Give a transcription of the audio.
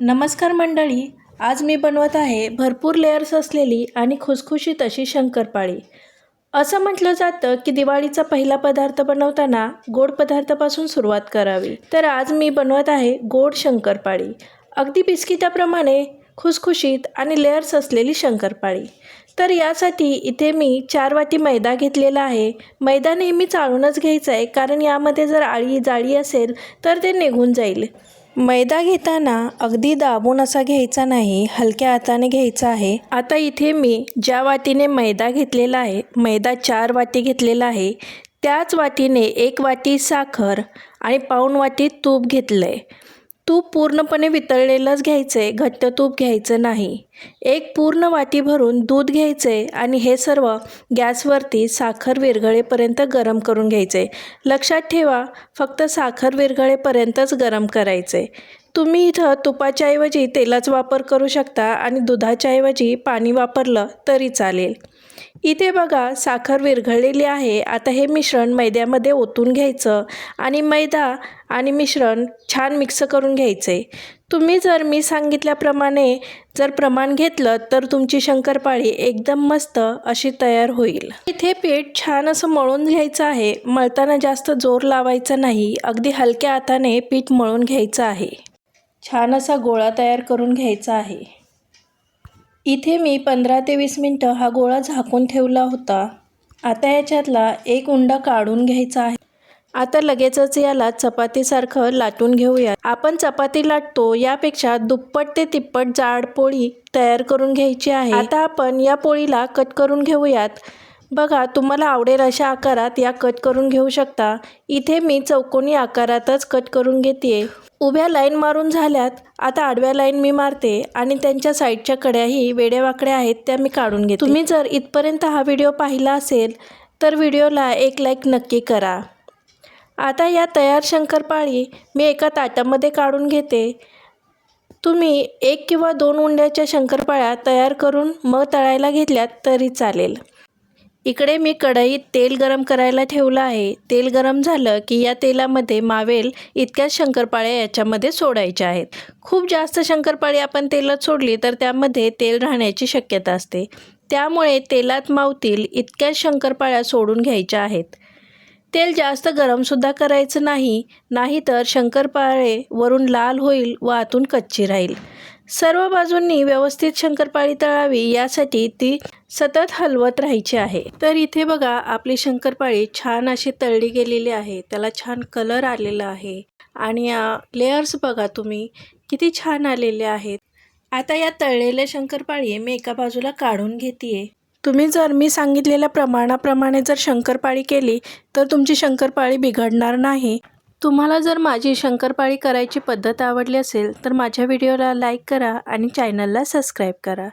नमस्कार मंडळी आज मी बनवत आहे भरपूर लेअर्स असलेली आणि खुसखुशीत अशी शंकरपाळी. असं म्हटलं जातं की दिवाळीचा पहिला पदार्थ बनवताना गोड पदार्थापासून सुरुवात करावी. तर आज मी बनवत आहे गोड शंकरपाळी. अगदी बिस्किटाप्रमाणे खुसखुशीत आणि लेअर्स असलेली शंकरपाळी. तर यासाठी इथे मी चार वाटी मैदा घेतलेला आहे. मैदा नेहमी चाळूनच घ्यायचा आहे कारण यामध्ये जर आळी जाळी असेल तर ते निघून जाईल. मैदा घेताना अगदी दाबून असा घ्यायचा नाही हलक्या हाताने घ्यायचा आहे. आता इथे मी ज्या वाटीने मैदा घेतलेला आहे मैदा चार वाटी घेतलेला आहे त्याच वाटीने एक वाटी साखर आणि पाऊण वाटी तूप घेतलं आहे तूप पूर्णपणे वितळलेलंच घ्यायचं आहे घट्ट तूप घ्यायचं नाही. एक पूर्ण वाटी भरून दूध घ्यायचं आहे आणि हे सर्व गॅसवरती साखर विरघळेपर्यंत गरम करून घ्यायचं. आहे लक्षात ठेवा फक्त साखर विरघळेपर्यंतच गरम करायचं. आहे तुम्ही इथं तुपाच्याऐवजी तेलाचा वापर करू शकता आणि दुधाच्याऐवजी पाणी वापरलं तरी चालेल. इथे बघा साखर विरघळलेली आहे. आता हे मिश्रण मैद्यामध्ये ओतून घ्यायचं आणि मैदा आणि मिश्रण छान मिक्स करून घ्यायचं. आहे तुम्ही जर मी सांगितल्याप्रमाणे जर प्रमाण घेतलं तर तुमची शंकरपाळी एकदम मस्त अशी तयार होईल. इथे पीठ छान असं मळून घ्यायचं आहे. मळताना जास्त जोर लावायचा नाही. अगदी हलक्या हाताने पीठ मळून घ्यायचं आहे. छान असा गोळा तयार करून घ्यायचा आहे. इथे मी पंधरा ते वीस मिनटं हा गोळा झाकून ठेवला होता. आता याच्यातला एक उंडा काढून घ्यायचा आहे. आता लगेचच याला चपातीसारखं लाटून घेऊया. आपण चपाती लाटतो यापेक्षा दुप्पट ते तिप्पट जाड पोळी तयार करून घ्यायची आहे. आता आपण या पोळीला कट करून घेऊयात. बघा तुम्हाला आवडेल अशा आकारात या कट करून घेऊ शकता. इथे मी चौकोनी आकारातच कट करून घेते उभ्या लाईन मारून झाल्यात. आता आडव्या लाईन मी मारते आणि त्यांच्या साईडच्या कड्याही वेड्यावाकड्या आहेत त्या मी काढून घेते. तुम्ही जर इथपर्यंत हा व्हिडिओ पाहिला असेल तर व्हिडिओला एक लाईक नक्की करा. आता या तयार शंकरपाळी मी एका ताटामध्ये काढून घेते. तुम्ही एक किंवा दोन उंड्याच्या शंकरपाळ्या तयार करून मग तळायला घेतल्यात तरी चालेल. इकडे मी कढईत तेल गरम करायला ठेवलं आहे. तेल गरम झालं की या तेलामध्ये मावेल इतक्याच शंकरपाळ्या याच्यामध्ये सोडायच्या आहेत. खूप जास्त शंकरपाळी आपण तेलात सोडली तर त्यामध्ये तेल राहण्याची शक्यता असते. त्यामुळे तेलात मावतील इतक्याच शंकरपाळ्या सोडून घ्यायच्या आहेत. तेल जास्त गरमसुद्धा करायचं नाही. नाहीतर शंकरपाळे वरून लाल होईल व आतून कच्ची राहील. सर्व बाजूंनी व्यवस्थित शंकरपाळी तळावी यासाठी ती सतत हलवत राहायची आहे. तर इथे बघा आपली शंकरपाळी छान अशी तळली गेलेली आहे. त्याला छान कलर आलेला आहे. आणि लेअर्स बघा तुम्ही किती छान आलेले आहेत. आता या तळलेल्या शंकरपाळी मी एका बाजूला काढून घेते तुम्ही जर मी सांगितलेल्या प्रमाणाप्रमाणे जर शंकरपाळी केली तर तुमची शंकरपाळी बिघडणार नाही. तुम्हाला जर माझी शंकरपाळी करायची पद्धत आवडली असेल तर माझ्या व्हिडिओला लाईक करा आणि चॅनलला सबस्क्राईब करा.